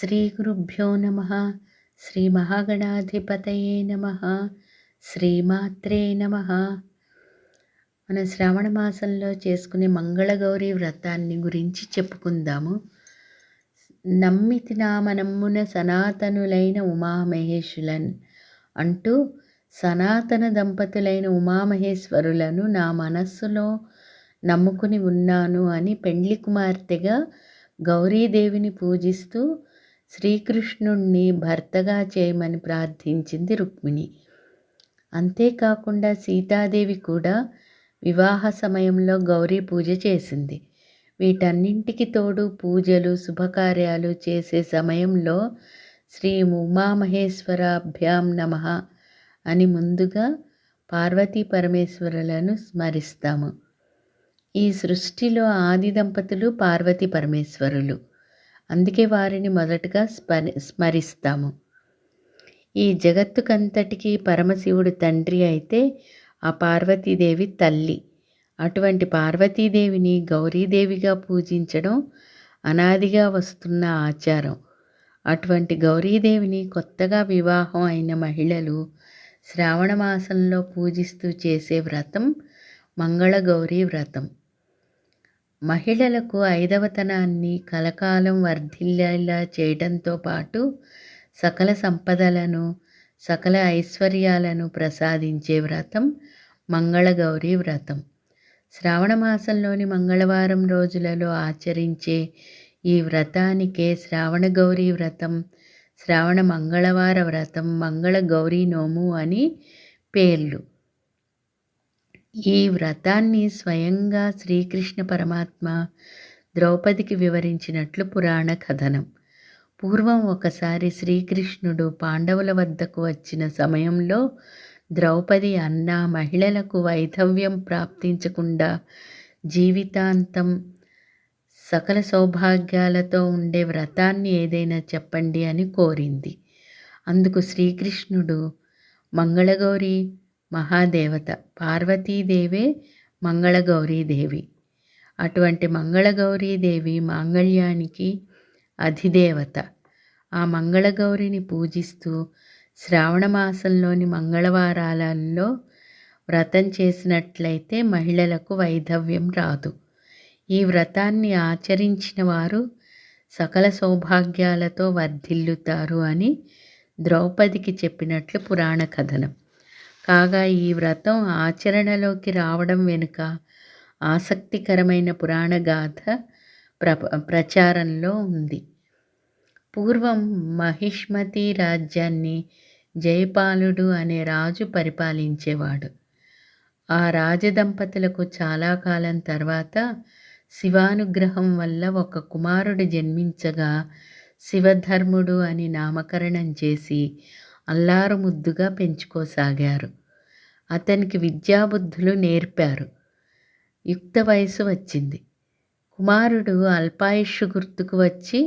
శ్రీ గురుభ్యో నమ. శ్రీ మహాగణాధిపతయే నమ. శ్రీమాత్రే నమ. మన శ్రావణ మాసంలో చేసుకునే మంగళగౌరి వ్రతాన్ని గురించి చెప్పుకుందాము. నమ్మితి నామనమ్మున సనాతనులైన ఉమామహేశులన్ అంటూ సనాతన దంపతులైన ఉమామహేశ్వరులను నా మనస్సులో నమ్ముకుని ఉన్నాను అని పెండ్లి కుమార్తెగా గౌరీదేవిని పూజిస్తూ శ్రీకృష్ణుణ్ణి భర్తగా చేయమని ప్రార్థించింది రుక్మిణి. అంతేకాకుండా సీతాదేవి కూడా వివాహ సమయంలో గౌరీ పూజ చేసింది. వీటన్నింటికి తోడు పూజలు శుభకార్యాలు చేసే సమయంలో శ్రీ ఉమామహేశ్వరాభ్యాం నమ అని ముందుగా పార్వతీ పరమేశ్వరులను స్మరిస్తాము. ఈ సృష్టిలో ఆది దంపతులు పార్వతీ పరమేశ్వరులు. అందుకే వారిని మొదటగా స్మరి స్మరిస్తాము. ఈ జగత్తుకంతటికి పరమశివుడు తండ్రి అయితే ఆ పార్వతీదేవి తల్లి. అటువంటి పార్వతీదేవిని గౌరీదేవిగా పూజించడం అనాదిగా వస్తున్న ఆచారం. అటువంటి గౌరీదేవిని కొత్తగా వివాహం అయిన మహిళలు శ్రావణ మాసంలో పూజిస్తూ చేసే వ్రతం మంగళగౌరీ వ్రతం. మహిళలకు ఐదవతనాన్ని కలకాలం వర్ధిల్లేలా చేయడంతో పాటు సకల సంపదలను సకల ఐశ్వర్యాలను ప్రసాదించే వ్రతం మంగళగౌరి వ్రతం. శ్రావణ మాసంలోని మంగళవారం రోజులలో ఆచరించే ఈ వ్రతానికే శ్రావణ గౌరీ వ్రతం శ్రావణ మంగళవార వ్రతం మంగళ గౌరీ నోము అని పేర్లు. ఈ వ్రతాన్ని స్వయంగా శ్రీకృష్ణ పరమాత్మ ద్రౌపదికి వివరించినట్లు పురాణ కథనం. పూర్వం ఒకసారి శ్రీకృష్ణుడు పాండవుల వద్దకు వచ్చిన సమయంలో ద్రౌపది అన్న మహిళలకు వైధవ్యం ప్రాప్తించకుండా జీవితాంతం సకల సౌభాగ్యాలతో ఉండే వ్రతాన్ని ఏదైనా చెప్పండి అని కోరింది. అందుకు శ్రీకృష్ణుడు మంగళగౌరి మహాదేవత. పార్వతీదేవే మంగళగౌరీదేవి అటువంటి మంగళగౌరీదేవి మాంగళ్యానికి అధిదేవత. ఆ మంగళగౌరిని పూజిస్తూ శ్రావణ మాసంలోని మంగళవారాలలో వ్రతం చేసినట్లయితే మహిళలకు వైధవ్యం రాదు. ఈ వ్రతాన్ని ఆచరించిన వారు సకల సౌభాగ్యాలతో వర్ధిల్లుతారు అని ద్రౌపదికి చెప్పినట్లు పురాణ కథనం. కాగా ఈ వ్రతం ఆచరణలోకి రావడం వెనుక ఆసక్తికరమైన పురాణ గాథ ప్ర ప్రచారంలో ఉంది. పూర్వం మహిష్మతి రాజ్యాన్ని జయపాలుడు అనే రాజు పరిపాలించేవాడు. ఆ రాజదంపతులకు చాలా కాలం తర్వాత శివానుగ్రహం వల్ల ఒక కుమారుడు జన్మించగా శివధర్ముడు అని నామకరణం చేసి అల్లారముద్దుగా పెంచుకోసాగారు. అతనికి విద్యాబుద్ధులు నేర్పారు. యుక్త వయసు వచ్చింది. కుమారుడు అల్పాయుష్ గుర్తుకు వచ్చి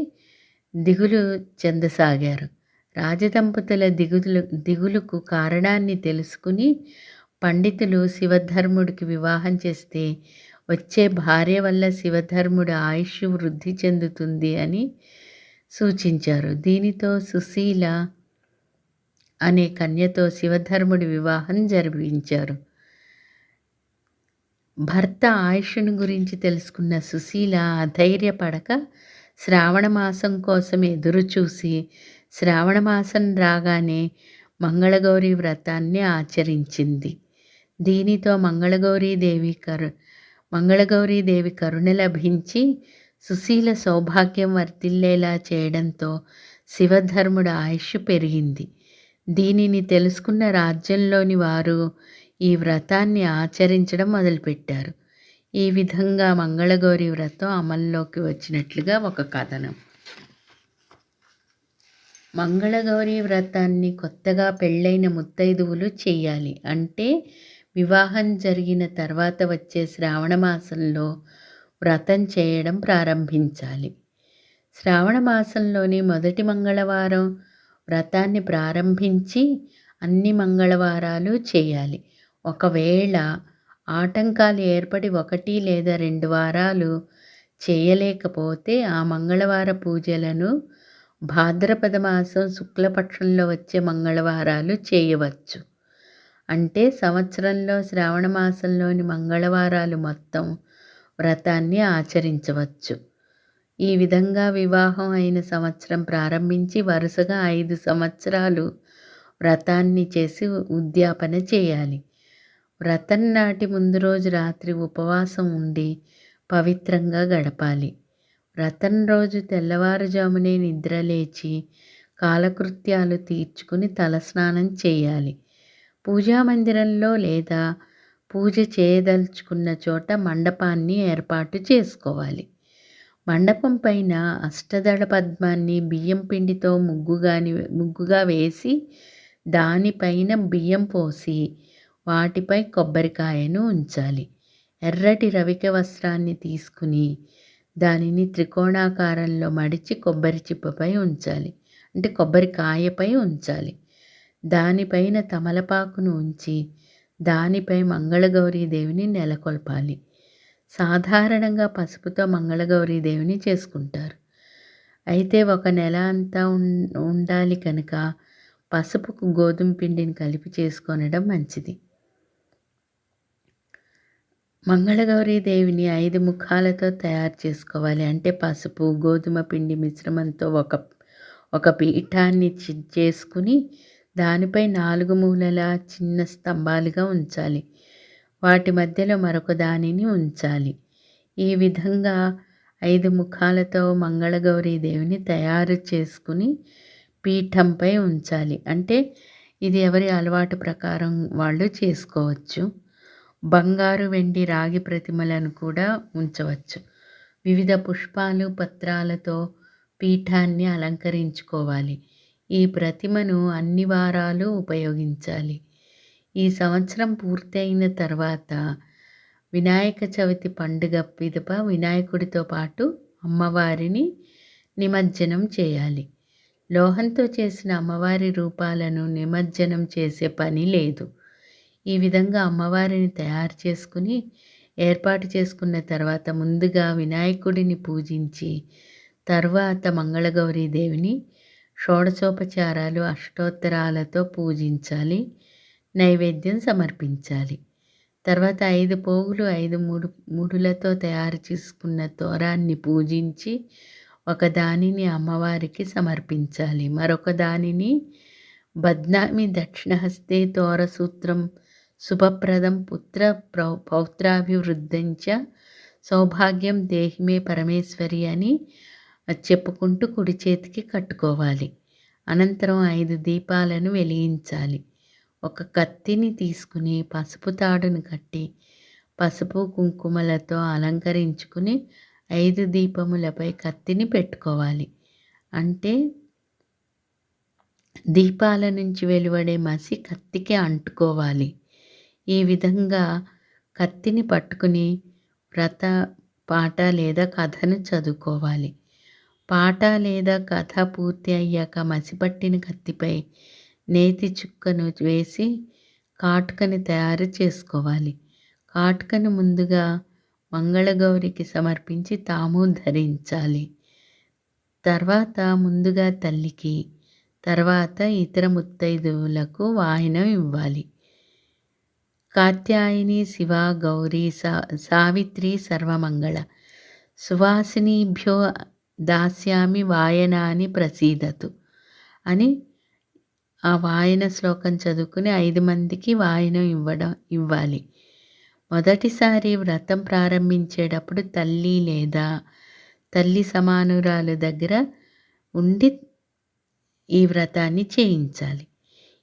దిగులు చెందసాగారు. రాజదంపతుల దిగులు దిగులుకు కారణాన్ని తెలుసుకుని పండితులు శివధర్ముడికి వివాహం చేస్తే వచ్చే భార్య వల్ల శివధర్ముడు ఆయుష్ వృద్ధి చెందుతుంది అని సూచించారు. దీనితో సుశీల అనే కన్యతో శివధర్ముడి వివాహం జరిపించారు. భర్త ఆయుష్ను గురించి తెలుసుకున్న సుశీల అధైర్యపడక శ్రావణమాసం కోసం ఎదురుచూసి శ్రావణమాసం రాగానే మంగళగౌరి వ్రతాన్ని ఆచరించింది. దీనితో మంగళగౌరీదేవి కరు మంగళగౌరీదేవి కరుణ లభించి సుశీల సౌభాగ్యం వర్తిల్లేలా చేయడంతో శివధర్ముడు ఆయుష్ పెరిగింది. దీనిని తెలుసుకున్న రాజ్యంలోని వారు ఈ వ్రతాన్ని ఆచరించడం మొదలుపెట్టారు. ఈ విధంగా మంగళగౌరి వ్రతం అమల్లోకి వచ్చినట్లుగా ఒక కథనం. మంగళగౌరి వ్రతాన్ని కొత్తగా పెళ్ళైన ముత్తైదువులు చేయాలి అంటే వివాహం జరిగిన తర్వాత వచ్చే శ్రావణ మాసంలో వ్రతం చేయడం ప్రారంభించాలి. శ్రావణ మాసంలోని మొదటి మంగళవారం వ్రతాన్ని ప్రారంభించి అన్ని మంగళవారాలు చేయాలి. ఒకవేళ ఆటంకాలు ఏర్పడి ఒకటి లేదా రెండు వారాలు చేయలేకపోతే ఆ మంగళవార పూజలను భాద్రపద మాసం శుక్లపక్షంలో వచ్చే మంగళవారాలు చేయవచ్చు. అంటే సంవత్సరంలో శ్రావణ మాసంలోని మంగళవారాలు మొత్తం వ్రతాన్ని ఆచరించవచ్చు. ఈ విధంగా వివాహం అయిన సంవత్సరం ప్రారంభించి వరుసగా ఐదు సంవత్సరాలు వ్రతాన్ని చేసి ఉద్యాపన చేయాలి. వ్రతం నాటి ముందు రోజు రాత్రి ఉపవాసం ఉండి పవిత్రంగా గడపాలి. వ్రతం రోజు తెల్లవారుజామునే నిద్రలేచి కాలకృత్యాలు తీర్చుకుని తలస్నానం చేయాలి. పూజా మందిరంలో లేదా పూజ చేయదలుచుకున్న చోట మండపాన్ని ఏర్పాటు చేసుకోవాలి. మండపం పైన అష్టదళ పద్మాన్ని బియ్యం పిండితో ముగ్గుగాని ముగ్గుగా వేసి దానిపైన బియ్యం పోసి వాటిపై కొబ్బరికాయను ఉంచాలి. ఎర్రటి రవిక వస్త్రాన్ని తీసుకుని దానిని త్రికోణాకారంలో మడిచి కొబ్బరి చిప్పపై ఉంచాలి. అంటే కొబ్బరికాయపై ఉంచాలి. దానిపైన తమలపాకును ఉంచి దానిపై మంగళగౌరీ దేవిని నెలకొల్పాలి. సాధారణంగా పసుపుతో మంగళగౌరీ దేవిని చేసుకుంటారు. అయితే ఒక నెల అంతా ఉండాలి కనుక పసుపుకు గోధుమ పిండిని కలిపి చేసుకొనడం మంచిది. మంగళగౌరీ దేవిని ఐదు ముఖాలతో తయారు చేసుకోవాలి. అంటే పసుపు గోధుమ పిండి మిశ్రమంతో ఒక ఒక పీఠాన్ని చేసుకుని దానిపై నాలుగు మూలల చిన్న స్తంభాలుగా ఉంచాలి. వాటి మధ్యలో మరొక దానిని ఉంచాలి. ఈ విధంగా ఐదు ముఖాలతో మంగళగౌరీ దేవిని తయారు చేసుకుని పీఠంపై ఉంచాలి. అంటే ఇది ఎవరి అలవాటు ప్రకారం వాళ్ళు చేసుకోవచ్చు. బంగారు వెండి రాగి ప్రతిమలను కూడా ఉంచవచ్చు. వివిధ పుష్పాలు పత్రాలతో పీఠాన్ని అలంకరించుకోవాలి. ఈ ప్రతిమను అన్ని వారాలు ఉపయోగించాలి. ఈ సంవత్సరం పూర్తయిన తర్వాత వినాయక చవితి పండుగ పిదప వినాయకుడితో పాటు అమ్మవారిని నిమజ్జనం చేయాలి. లోహంతో చేసిన అమ్మవారి రూపాలను నిమజ్జనం చేసే పని లేదు. ఈ విధంగా అమ్మవారిని తయారు చేసుకుని ఏర్పాటు చేసుకున్న తర్వాత ముందుగా వినాయకుడిని పూజించి తర్వాత మంగళగౌరీ దేవిని షోడశోపచారాలు అష్టోత్తరాలతో పూజించాలి. నైవేద్యం సమర్పించాలి. తర్వాత ఐదు పోగులు ఐదు మూడు ముడులతో తయారు చేసుకున్న తోరాన్ని పూజించి ఒక దానిని అమ్మవారికి సమర్పించాలి. మరొక దానిని బద్నామి దక్షిణహస్తే తోరసూత్రం శుభప్రదం పుత్ర పౌత్రాభివృద్ధించ సౌభాగ్యం దేహిమే పరమేశ్వరి అని చెప్పుకుంటూ కుడి చేతికి కట్టుకోవాలి. అనంతరం ఐదు దీపాలను వెలిగించాలి. ఒక కత్తిని తీసుకుని పసుపు తాడును కట్టి పసుపు కుంకుమలతో అలంకరించుకుని ఐదు దీపములపై కత్తిని పెట్టుకోవాలి. అంటే దీపాల నుంచి వెలువడే మసి కత్తికి అంటుకోవాలి. ఈ విధంగా కత్తిని పట్టుకుని వ్రత పాట లేదా కథను చదువుకోవాలి. పాట లేదా కథ పూర్తి అయ్యాక మసిపట్టిన కత్తిపై నేతి చుక్కను వేసి కాటుకని తయారు చేసుకోవాలి. కాటుకను ముందుగా మంగళగౌరికి సమర్పించి తాము ధరించాలి. తర్వాత ముందుగా తల్లికి తర్వాత ఇతర ముత్తైదువులకు వాహనం ఇవ్వాలి. కాత్యాయని శివ గౌరీ సా సావిత్రి సర్వమంగళ. సువాసినీభ్యో దాస్యామి వాయనాని ప్రసీదతు అని ఆ వాయన శ్లోకం చదువుకుని ఐదు మందికి వాయనం ఇవ్వడం ఇవ్వాలి. మొదటిసారి వ్రతం ప్రారంభించేటప్పుడు తల్లి లేదా తల్లి సమానురాలు దగ్గర ఉండి ఈ వ్రతాన్ని చేయించాలి.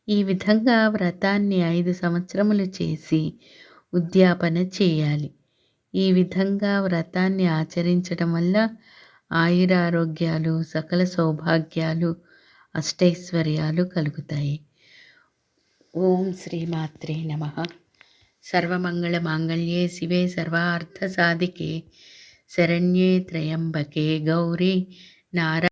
ఈ విధంగా వ్రతాన్ని ఐదు సంవత్సరములు చేసి ఉద్యాపన చేయాలి. ఈ విధంగా వ్రతాన్ని ఆచరించడం వల్ల ఆయురారోగ్యాలు సకల సౌభాగ్యాలు అష్టైశ్వర్యాలు కలుగుతాయి. ఓం శ్రీమాత్రే నమ. సర్వమంగళ మాంగళ్యే శివే సర్వార్థ సాధికే. శరణ్యే త్రయంబకే గౌరీ నారా